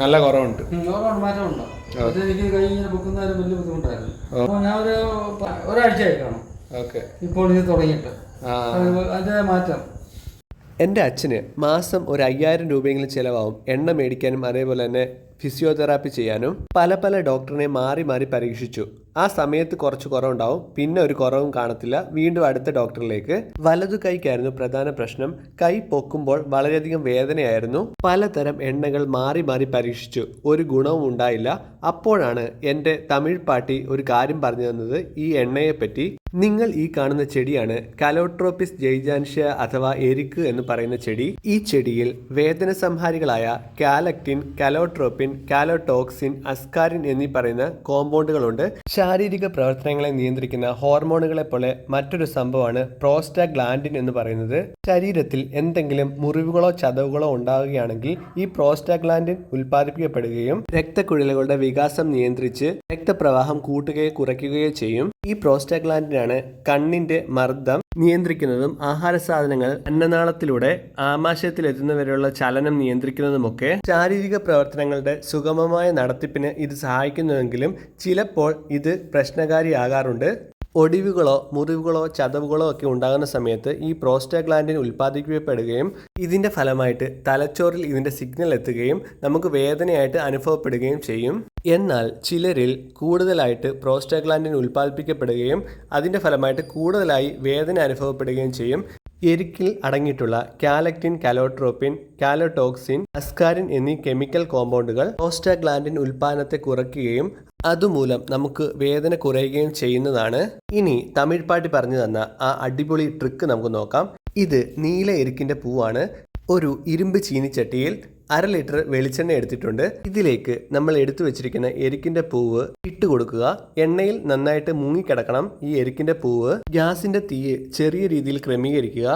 നല്ല കുറവുണ്ട്. എന്റെ മാറ്റമുണ്ട്? പക്ഷേ എനിക്ക് കൈ ഇങ്ങനെ പൊക്കുന്നതിന് വലിയ ബുദ്ധിമുട്ടായിരുന്നു. അപ്പോൾ ഞാൻ ഒരു പ- ഒരാഴ്ചയായി കാണും. ഓക്കെ. ഇപ്പോൾ ഇത് തുടങ്ങിയിട്ട്. ആ. അത് അതിന്റെ മാറ്റം. എന്റെ അച്ഛന് മാസം ഒരു അയ്യായിരം രൂപയെങ്കിലും ചിലവാകും എണ്ണ മേടിക്കാനും അതേപോലെ തന്നെ ഫിസിയോതെറാപ്പി ചെയ്യാനും പല പല ഡോക്ടറിനെ മാറി മാറി പരീക്ഷിച്ചു. ആ സമയത്ത് കുറച്ച് കുറവുണ്ടാവും. പിന്നെ ഒരു കുറവും കാണത്തില്ല. വീണ്ടും അടുത്ത ഡോക്ടറിലേക്ക്. വലതു കൈക്കായിരുന്നു പ്രധാന പ്രശ്നം. കൈ പൊക്കുമ്പോൾ വളരെയധികം വേദനയായിരുന്നു. പലതരം എണ്ണകൾ മാറി മാറി പരീക്ഷിച്ചു. ഒരു ഗുണവും ഉണ്ടായില്ല. അപ്പോഴാണ് എന്റെ തമിഴ് പാട്ടി ഒരു കാര്യം പറഞ്ഞു തന്നത്. ഈ എണ്ണയെപ്പറ്റി നിങ്ങൾ ഈ കാണുന്ന ചെടിയാണ് കലോട്രോപ്പിസ് ജൈജാൻഷ്യ അഥവാ എരിക്ക് എന്ന് പറയുന്ന ചെടി. ഈ ചെടിയിൽ വേദന സംഹാരികളായ കാലക്റ്റിൻ കലോട്രോപ്പിൻ കാലോടോക്സിൻ അസ്കാരിൻ എന്നീ പറയുന്ന കോമ്പൗണ്ടുകളുണ്ട്. ശാരീരിക പ്രവർത്തനങ്ങളെ നിയന്ത്രിക്കുന്ന ഹോർമോണുകളെ പോലെ മറ്റൊരു സംഭവമാണ് പ്രോസ്റ്റാഗ്ലാൻഡിൻ എന്ന് പറയുന്നത്. ശരീരത്തിൽ എന്തെങ്കിലും മുറിവുകളോ ചതവുകളോ ഉണ്ടാവുകയാണെങ്കിൽ ഈ പ്രോസ്റ്റാഗ്ലാൻഡിൻ ഉൽപ്പാദിപ്പിക്കപ്പെടുകയും രക്തക്കുഴലുകളുടെ വികാസം നിയന്ത്രിച്ച് രക്തപ്രവാഹം കൂട്ടുകയോ കുറയ്ക്കുകയോ ചെയ്യും. ഈ പ്രോസ്റ്റാഗ്ലാൻഡിനാണ് കണ്ണിന്റെ മർദ്ദം നിയന്ത്രിക്കുന്നതും ആഹാര സാധനങ്ങൾ അന്നനാളത്തിലൂടെ ആമാശയത്തിൽ എത്തുന്നവരെയുള്ള ചലനം നിയന്ത്രിക്കുന്നതുമൊക്കെ ശാരീരിക പ്രവർത്തനങ്ങളുടെ സുഗമമായ നടത്തിപ്പിന് ഇത് സഹായിക്കുന്നുവെങ്കിലും ചിലപ്പോൾ ഇത് പ്രശ്നകാരിയാകാറുണ്ട്. ഒടിവുകളോ മുറിവുകളോ ചതവുകളോ ഒക്കെ ഉണ്ടാകുന്ന സമയത്ത് ഈ പ്രോസ്റ്റാഗ്ലാൻഡിൻ ഉൽപ്പാദിപ്പിക്കപ്പെടുകയും ഇതിന്റെ ഫലമായിട്ട് തലച്ചോറിൽ ഇതിന്റെ സിഗ്നൽ എത്തുകയും നമുക്ക് വേദനയായിട്ട് അനുഭവപ്പെടുകയും ചെയ്യും. എന്നാൽ ചിലരിൽ കൂടുതലായിട്ട് പ്രോസ്റ്റാഗ്ലാൻഡിൻ ഉൽപ്പാദിപ്പിക്കപ്പെടുകയും അതിന്റെ ഫലമായിട്ട് കൂടുതലായി വേദന അനുഭവപ്പെടുകയും ചെയ്യും. എരിക്കിൽ അടങ്ങിയിട്ടുള്ള കാലക്റ്റിൻ കാലോട്രോപ്പിൻ കാലോടോക്സിൻ അസ്കാരിൻ എന്നീ കെമിക്കൽ കോമ്പൗണ്ടുകൾ പ്രോസ്റ്റാഗ്ലാൻഡിൻ ഉൽപ്പാദനത്തെ കുറയ്ക്കുകയും അതുമൂലം നമുക്ക് വേദന കുറയുകയും ചെയ്യുന്നതാണ്. ഇനി തമിഴ് പാട്ടി പറഞ്ഞു തന്ന ആ അടിപൊളി ട്രിക്ക് നമുക്ക് നോക്കാം. ഇത് നീല എരിക്കിന്റെ പൂവാണ്. ഒരു ഇരുമ്പ് ചീനിച്ചട്ടിയിൽ അര ലിറ്റർ വെളിച്ചെണ്ണ എടുത്തിട്ടുണ്ട്. ഇതിലേക്ക് നമ്മൾ എടുത്തു വെച്ചിരിക്കുന്ന എരിക്കിന്റെ പൂവ് ഇട്ട് കൊടുക്കുക. എണ്ണയിൽ നന്നായിട്ട് മുങ്ങിക്കിടക്കണം ഈ എരിക്കിന്റെ പൂവ്. ഗ്യാസിന്റെ തീ ചെറിയ രീതിയിൽ ക്രമീകരിക്കുക.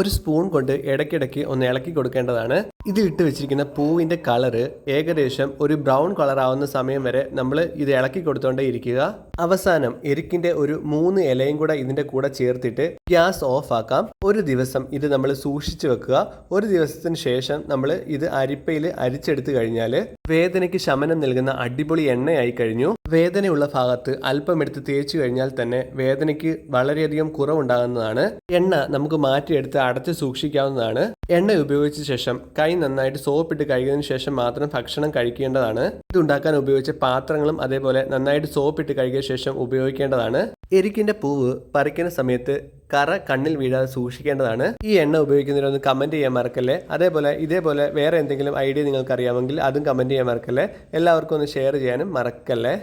ഒരു സ്പൂൺ കൊണ്ട് ഇടയ്ക്കിടയ്ക്ക് ഒന്ന് ഇളക്കി കൊടുക്കേണ്ടതാണ്. ഇതിൽ ഇട്ട് വെച്ചിരിക്കുന്ന പൂവിന്റെ കളറ് ഏകദേശം ഒരു ബ്രൗൺ കളർ ആവുന്ന സമയം വരെ നമ്മൾ ഇത് ഇളക്കി കൊടുത്തോണ്ടേ ഇരിക്കുക. അവസാനം എരിക്കിന്റെ ഒരു മൂന്ന് ഇലയും കൂടെ ഇതിന്റെ കൂടെ ചേർത്തിട്ട് ഗ്യാസ് ഓഫ് ആക്കാം. ഒരു ദിവസം ഇത് നമ്മൾ സൂക്ഷിച്ചു വെക്കുക. ഒരു ദിവസത്തിന് ശേഷം നമ്മൾ ഇത് അരിപ്പയിൽ അരിച്ചെടുത്ത് കഴിഞ്ഞാൽ വേദനയ്ക്ക് ശമനം നൽകുന്ന അടിപൊളി എണ്ണയായി കഴിഞ്ഞു. വേദനയുള്ള ഭാഗത്ത് അല്പം എടുത്ത് തേച്ചു കഴിഞ്ഞാൽ തന്നെ വേദനയ്ക്ക് വളരെയധികം കുറവുണ്ടാകുന്നതാണ്. എണ്ണ നമുക്ക് മാറ്റിയെടുത്ത് അടച്ച് സൂക്ഷിക്കാവുന്നതാണ്. എണ്ണ ഉപയോഗിച്ച ശേഷം കൈ നന്നായിട്ട് സോപ്പിട്ട് കഴുകിയതിന് ശേഷം മാത്രം ഭക്ഷണം കഴിക്കേണ്ടതാണ്. ഇതുണ്ടാക്കാൻ ഉപയോഗിച്ച പാത്രങ്ങളും അതേപോലെ നന്നായിട്ട് സോപ്പിട്ട് കഴുകിയ ശേഷം ഉപയോഗിക്കേണ്ടതാണ്. എരിക്കിന്റെ പൂവ് പറിക്കുന്ന സമയത്ത് കറ കണ്ണിൽ വീഴാതെ സൂക്ഷിക്കേണ്ടതാണ്. ഈ എണ്ണ ഉപയോഗിക്കുന്നതിനൊന്ന് കമന്റ് ചെയ്യാൻ മറക്കല്ലേ? അതേപോലെ ഇതേപോലെ വേറെ എന്തെങ്കിലും ഐഡിയ നിങ്ങൾക്ക് അറിയാമെങ്കിൽ അതും കമന്റ് ചെയ്യാൻ മറക്കല്ലേ? എല്ലാവർക്കും ഒന്ന് ഷെയർ ചെയ്യാനും മറക്കല്ലേ?